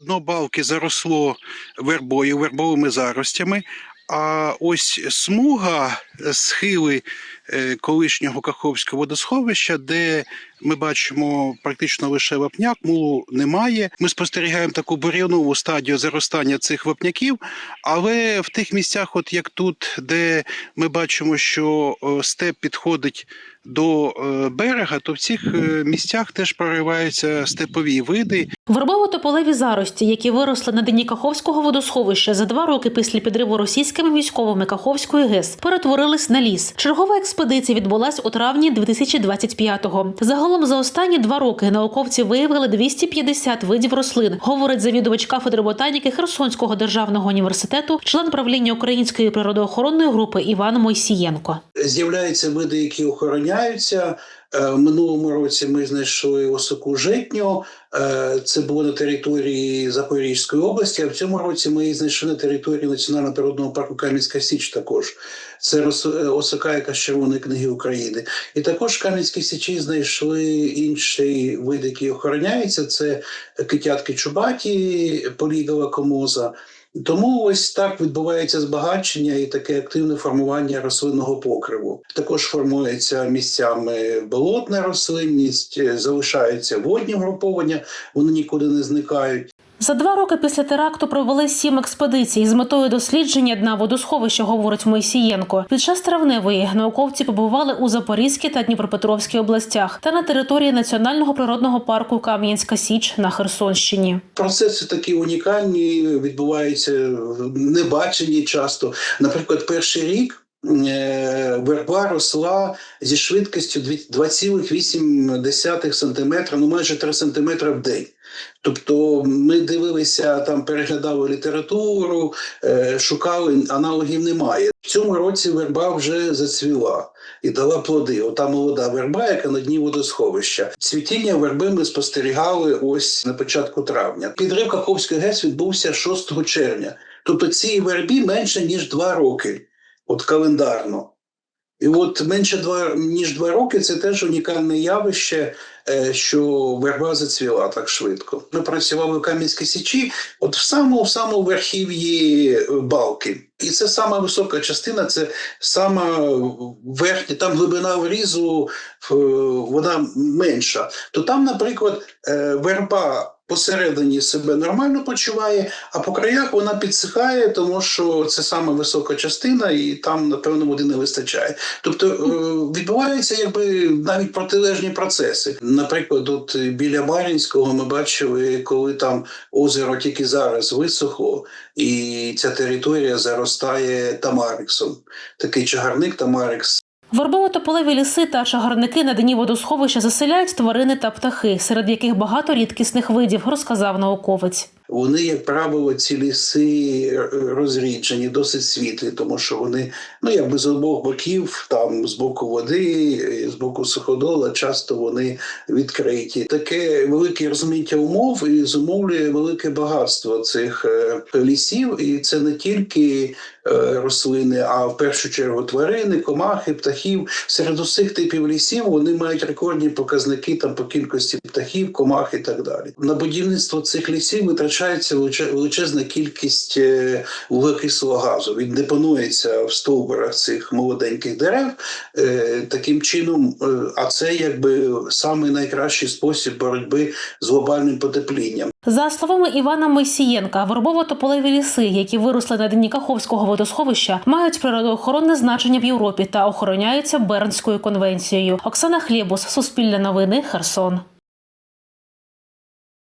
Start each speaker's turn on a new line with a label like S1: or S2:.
S1: Дно балки заросло вербою, вербовими заростями. А ось смуга схили колишнього Каховського водосховища, де ми бачимо практично лише вапняк, мулу немає. Ми спостерігаємо таку бур'янову стадію заростання цих вапняків, але в тих місцях, от як тут, де ми бачимо, що е, степ підходить до е, берега, то в цих е, місцях теж прориваються степові види,
S2: Вербово-тополеві зарості, які виросли на дні Каховського водосховища за два роки після підриву російськими військовими Каховської ГЕС, перетворились на ліс. Чергова експедиція відбулась у травні 2025-го. Загалом за останні два роки науковці виявили 250 видів рослин, говорить завідувач кафедри ботаніки Херсонського державного університету, член правління Української природоохоронної групи Іван Мойсієнко.
S3: З'являються види, які охороняються. Е, В минулому році ми знайшли осоку житню. Е, Це було на території Запорізької області. А в цьому році ми її знайшли на території Національного природного парку Кам'янська Січ. Також це е, осока, яка з Червоної книги України. І також в Кам'янській Січі знайшли інший вид, який охороняється. Це китятки чубаті, полігова комоза. Тому ось так відбувається збагачення і таке активне формування рослинного покриву. Також формується місцями болотна рослинність, е, залишаються водні груповання, вони нікуди не зникають.
S2: За два роки після теракту провели сім експедицій з метою дослідження дна водосховища, говорить Мойсієнко. Під час травневої науковці побували у Запорізькій та Дніпропетровській областях та на території національного природного парку Кам'янська Січ на Херсонщині.
S3: Процеси такі унікальні, відбуваються небачені часто. Наприклад, перший рік. е, Верба росла зі швидкістю 2,8 см, ну майже 3 см в день. Тобто ми дивилися там, переглядали літературу, е, шукали аналогів немає. В цьому році верба вже зацвіла і дала плоди. Ота молода верба, яка на дні водосховища. Цвітіння верби ми спостерігали ось на початку травня. Підрив Каховської ГЕС відбувся 6 червня. Тобто цій вербі менше ніж два роки, от календарно. І от менше два ніж два роки це теж унікальне явище, е, що верба зацвіла так швидко. Ми працювали в Кам'янській Січі, от в самому самому верхів'ї е, балки. І це сама висока частина, це сама верхня, там глибина врізу вона менша. То там, наприклад, е, верба. Посередині себе нормально почуває, а по краях вона підсихає, тому що це саме висока частина, і там, напевно, води не вистачає. Тобто е, відбуваються якби навіть протилежні процеси. Наприклад, от біля Мар'їнського ми бачили, коли там озеро тільки зараз висохло, і ця територія заростає тамариксом. Такий чагарник тамарикс.
S2: Вербово-тополеві ліси та чагарники на дні водосховища заселяють тварини та птахи, серед яких багато рідкісних видів, розказав науковець.
S3: Вони, як правило, ці ліси е, розріджені, досить світлі, тому що вони, ну якби з обох боків, там з боку води, з боку суходола, часто вони відкриті. Таке велике розміття умов і зумовлює велике багатство цих е, лісів, і це не тільки е, рослини, а в першу чергу тварини, комахи, птахів. Серед усіх типів лісів вони мають рекордні показники там по кількості птахів, комах і так далі. На будівництво цих лісів витрачається величе- величезна кількість е, вуглекислого газу. Він депонується в стовбурах цих молоденьких дерев. Е, Таким чином, е, а це якби самий найкращий спосіб боротьби з глобальним потеплінням.
S2: За словами Івана Мойсієнка, вербово-тополеві ліси, які виросли на дні Каховського водосховища, мають природоохоронне значення в Європі та охороняються Бернською конвенцією. Оксана Хлєбус, Суспільне новини, Херсон.